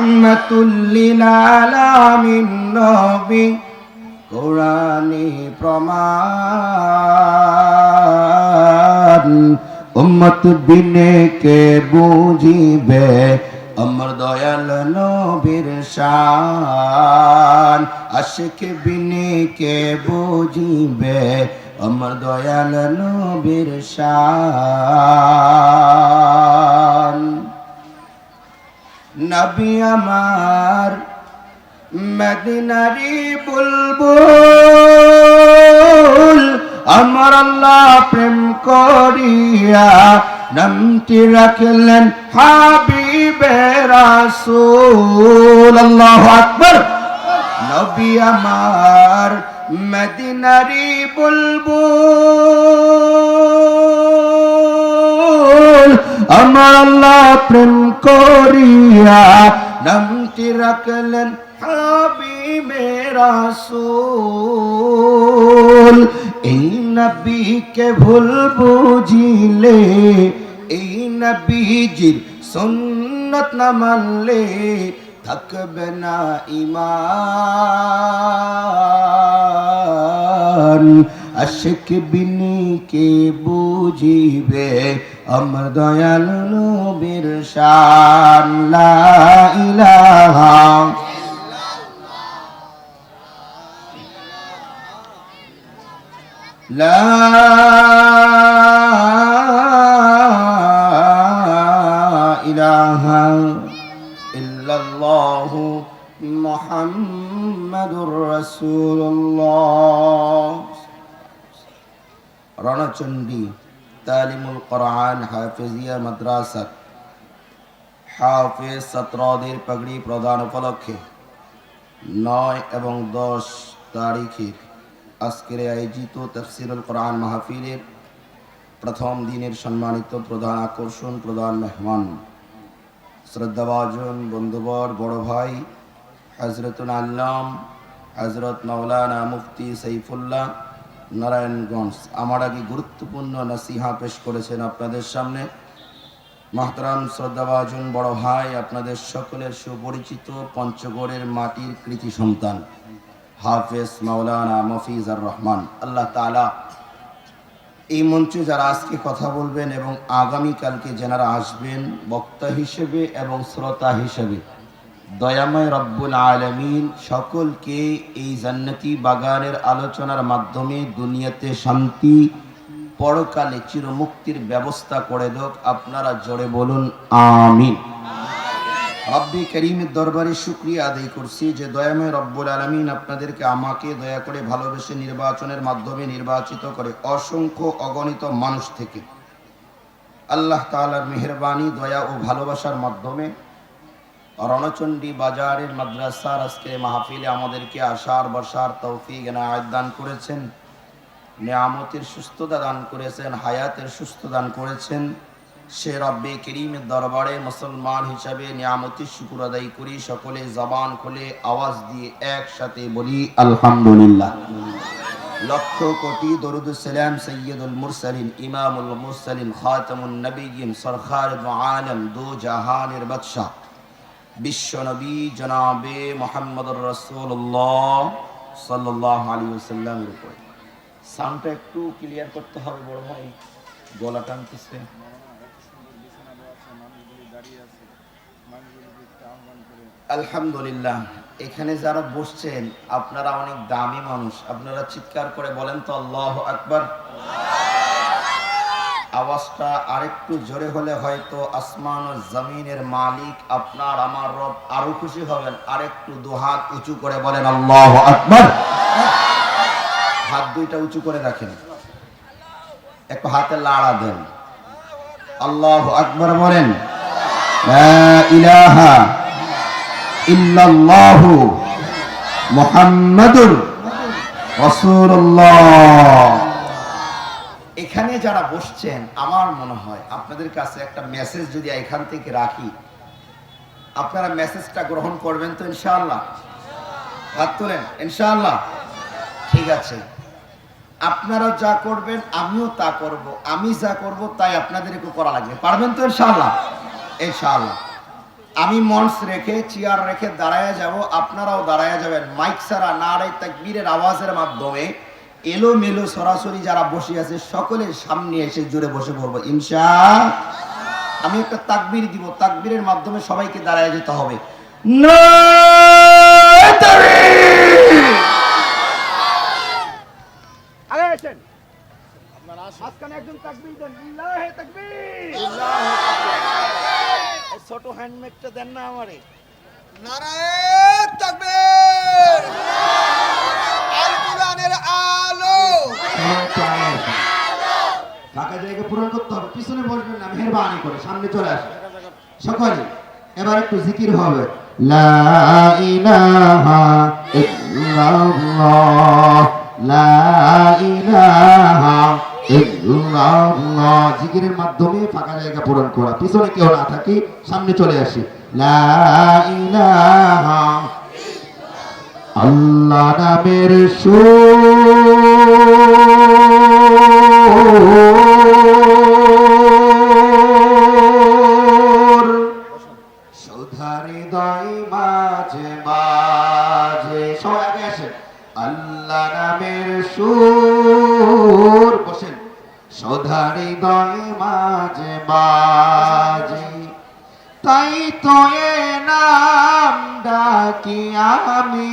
রহমতুল্লিল আলামিন নবী, কোরআনি প্রমাণ। উম্মত বিনে কে বুঝিবে আমার দয়াল নবীর শান। আশিক বিনে কে বুঝিবে আমার দয়াল নবীর শান। নবী আমার মদিনারি বুলবুল, আমার আল্লাহ প্রেম করিয়া নামটি রাখলেন হাবিবে রাসূল। আল্লাহু আকবার। নবী আমার মদিনারি বুলবুল। আমার আল্লাহ প্রেম করিয়া নামটি রাখলেন হাবিবে রাসূল। এই নবীকে ভুল বুঝিলে, এই নবীজির সুন্নত না মানলে থাকবে না ইমান আশিক বিনিকে বুঝিবে? আমার দয়াল নবীর শান লা ইলাহা لا রণচণ্ডী তালিমুল কোরআন, হাফেজিয়া মাদ্রাসা, হাফেজ ছাত্রদের পাগড়ি প্রদান উপলক্ষে নয় এবং দশ তারিখের আজকের আয়োজিত তফসিরুল কোরআন মাহফিলের প্রথম দিনের সম্মানিত প্রধান আকর্ষণ প্রধান মেহমান, শ্রদ্ধাভাজন বন্ধুবর, বড় ভাই হজরতুল আল্লাম হজরত মৌলানা মুফতি সৈফুল্লাহ নারায়ণগঞ্জ। আমার আগে গুরুত্বপূর্ণ নসিহা পেশ করেছেন আপনাদের সামনে। মাহতারাম শ্রদ্ধাভাজন বড় ভাই, আপনাদের সকলের সুপরিচিত পঞ্চগড়ের মাটির কৃতি সন্তান, হাফেজ মাওলানা মফিজ আর রহমান। আল্লাহ তালা এই মঞ্চে যারা আজকে কথা বলবেন এবং আগামীকালকে যারা আসবেন, বক্তা হিসেবে এবং শ্রোতা হিসেবে দয়াময় রব্বুল আলমিন সকলকে এই জান্নাতি বাগানের আলোচনার মাধ্যমে দুনিয়াতে শান্তি, পরকালে চিরমুক্তির ব্যবস্থা করে দোক। আপনারা জোরে বলুন, আমিন। রব্বি করিমের দরবারে শুক্রিয়া আদায় করছি যে দয়াময় রব্বুল আলমিন আপনাদেরকে আমাকে দয়া করে ভালোবেসে নির্বাচনের মাধ্যমে নির্বাচিত করে অসংখ্য অগণিত মানুষ থেকে। আল্লাহ তালার মেহরবানি, দয়া ও ভালোবাসার মাধ্যমে রণচণ্ডী বাজারের মাদ্রাসার আজকে মাহফিলে আমাদেরকে আশার বসার তৌফিক দান করেছেন, নিয়ামতের সুস্থতা দান করেছেন, হায়াতের সুস্থ দান করেছেন। সে রব্বে করিমের দরবারে মুসলমান হিসাবে নিয়ামতি শুকুর আদায় করি, সকলে জবান খুলে আওয়াজ দিয়ে একসাথে বলি, আলহামদুলিল্লাহ। লক্ষ কোটি দরুদ সালাম সৈয়দুল মুরসালিন, ইমামুল মুরসালিন, খাতামুন নবীন সরকার আলম দু জাহানের বাদশাহ। জনাবে সাউন্ডটা একটু ক্লিয়ার করতে হবে, বড় ভাই। গলা টানতেছে। আলহামদুলিল্লাহ। এখানে যারা বসছেন, আপনারা অনেক দামি মানুষ। আপনারা চিৎকার করে বলেন তো, আল্লাহ আকবার। আওয়াজটা আরেকটু জোরে হলে হয়তো আসমান জমিনের মালিক আপনার, আমার রব আরও খুশি হবেন। আরেকটু দুহাত উঁচু করে বলেন, আল্লাহ আকবার। হাত দুইটা উঁচু করে রাখেন। একটু হাতে লাড়া দেন। আল্লাহ আকবার বলেন ইলাহা ইল্লাল্লাহু মুহাম্মাদুর রাসূলুল্লাহ। এখানে যারা বসছেন, আমার মনে হয় আপনাদের কাছে একটা মেসেজ যদি এখান থেকে রাখি, আপনারা মেসেজটা গ্রহণ করবেন তো ইনশাআল্লাহ? হাত তোলেন, ইনশাআল্লাহ। ঠিক আছে। আপনারা যা করবেন, আমিও তা করব। আমি যা করব, তাই আপনাদেরকে করা লাগবে। পারবেন তো ইনশাআল্লাহ? ইনশাআল্লাহ। আমি মঞ্চ রেখে, চেয়ার রেখে দাঁড়ায় যাব। আপনারাও দাঁড়ায় যাবেন। মাইক ছাড়া নাড়াই তাকবীরের আওয়াজের মাধ্যমে এলো মেলো সরাসরি যারা বসে আছে সকলের সামনে এসে জোরে বসে পড়ব ইনশা আমি একটা তাকবির দিব তাকবিরের মাধ্যমে সবাইকে দাঁড়ায় যেতে হবে। ছোট হ্যান্ডমেডটা দেন না আমারে। নারায়ণ তাকবীর আল কোরআনের আলো জায়গা পূরণ করতে হবে। পিছনে বসবেন না, মেহরবানি করে, সামনে চলে আসে সকলে, এবার একটু জিকির হবে। জিকিরের মাধ্যমে ফাঁকা জায়গা পূরণ করা। পিছনে কেউ না থাকি, সামনে চলে আসি। আল্লাহ নামের সুর। সুধারি দয় মাঝে মাঝে সবাই আগে নামের সুর বসেন। সুধারি দয় মাঝে মাঝে, তাই তো এ নাম ডাকি আমি।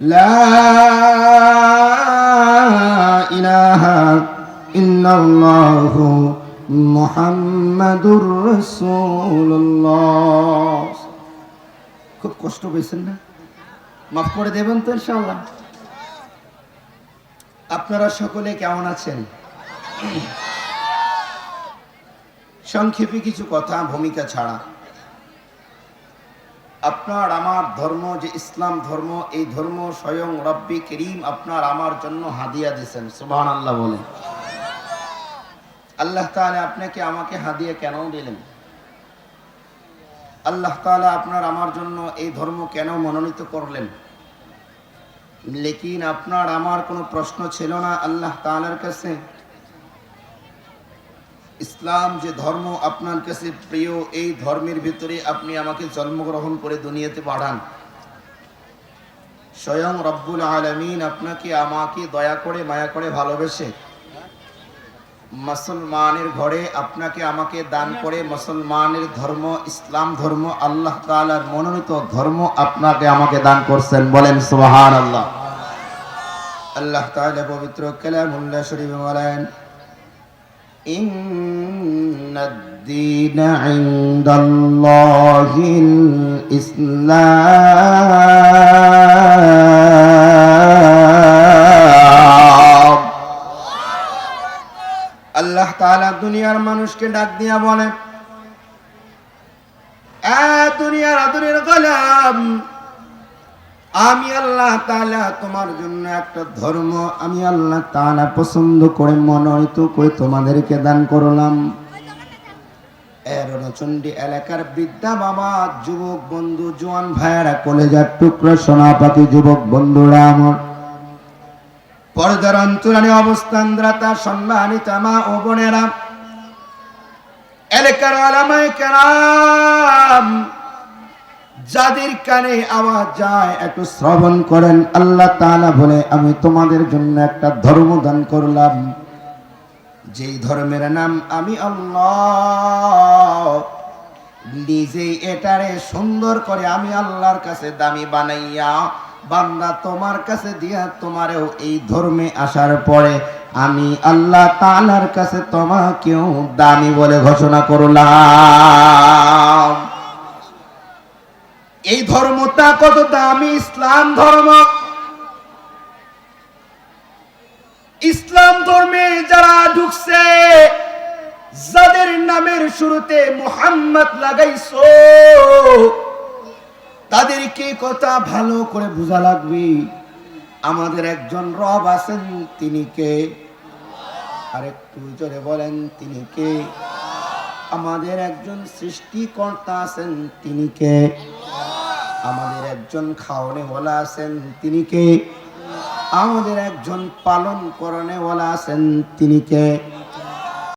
لا إله لا إله إلا الله محمد رسول الله খুব কষ্ট পেয়েছেন না মাফ করে দেবেন তো ইনশাআল্লাহ আপনারা সকলে কেমন আছেন সংক্ষেপে কিছু কথা ভূমিকা ছাড়া আপনার আমার ধর্ম যে ইসলাম ধর্ম, এই ধর্ম স্বয়ং রব্বি করিম আপনার আমার জন্য হাদিয়া দিয়েছেন সুবহান আল্লাহ বলে আল্লাহ তাআলা আপনাকে আমাকে হাদিয়া কেন দিলেন? আল্লাহ তাআলা আপনার আমার জন্য এই ধর্ম কেন মনোনীত করলেন? লেকিন আপনার আমার কোনো প্রশ্ন ছিল না আল্লাহ তাআলার কাছে। ইসলাম যে ধর্ম আপনার কাছে প্রিয়, এই ধর্মের ভিতরে আপনি আমাকে জন্মগ্রহণ করে দুনিয়াতে পাঠান। স্বয়ং রব্বুল আলমিন আপনাকে আমাকে দয়া করে, মায়া করে ভালোবেসে। মুসলমানের ঘরে আপনাকে আমাকে দান করে, মুসলমানের ধর্ম, ইসলাম ধর্ম, আল্লাহ তাআলার মনোনীত ধর্ম আপনাকে আমাকে দান করছেন। বলেন সোহান আল্লাহ আল্লাহ তাআলা পবিত্র কালামুল্লাহ শরীফে বলেন إن الدين عند الله الإسلام আল্লাহ তাআলা দুনিয়ার মানুষকে ডাক দিয়া বলেন এ দুনিয়ার আদরের গোলাম আমি আল্লাহ তাআলা তোমার জন্য একটা ধর্ম আমি আল্লাহ তাআলা পছন্দ করে মনোনীত করে তোমাদেরকে দান করলাম। এরণচন্ডী এলাকার বৃদ্ধা বাবা, যুবক বন্ধু, জোয়ান ভাইয়েরা, কলেজার টুকরো সোনা পাখি যুবক বন্ধুরা আমার। পর্দার অন্তরানে অবস্থানদাতা সম্মানিত মা ও বোনেরা। এলাকার আলামায়ে কেরাম যাদের কানে আওয়াজ যায়, একটু শ্রবণ করেন। আল্লাহ তাআলা বলে, আমি তোমাদের জন্য একটা ধর্ম দান করলাম। যেই ধর্মের নাম আমি আল্লাহ। নিজেই এটারে সুন্দর করে আমি আল্লাহর কাছে দামি বানাইয়া, বান্দা তোমার কাছে দিয়া তোমারেও এই ধর্মে আসার পরে আমি আল্লাহ তাআলার কাছে তোমাকেও দামি বলে ঘোষণা করলাম। এই ধর্মটা কত দামি? ইসলাম ধর্ম। ইসলাম ধর্মে যারা ঢুকছে, যাদের নামের শুরুতে মুহাম্মদ লাগাইছো, তাদেরকে কথা ভালো করে বোঝা লাগবে। আমাদের একজন রব আছেন, তিনি কে? আরেকটু জোরে বলেন, তিনি কে? আমাদের একজন সৃষ্টিকর্তা আছেন, তিনি কে? আমাদের একজন খাওয়ানেওয়ালা আছেন তিনি কে? আমাদের একজন পালন করণেওয়ালা আছেন তিনি কে?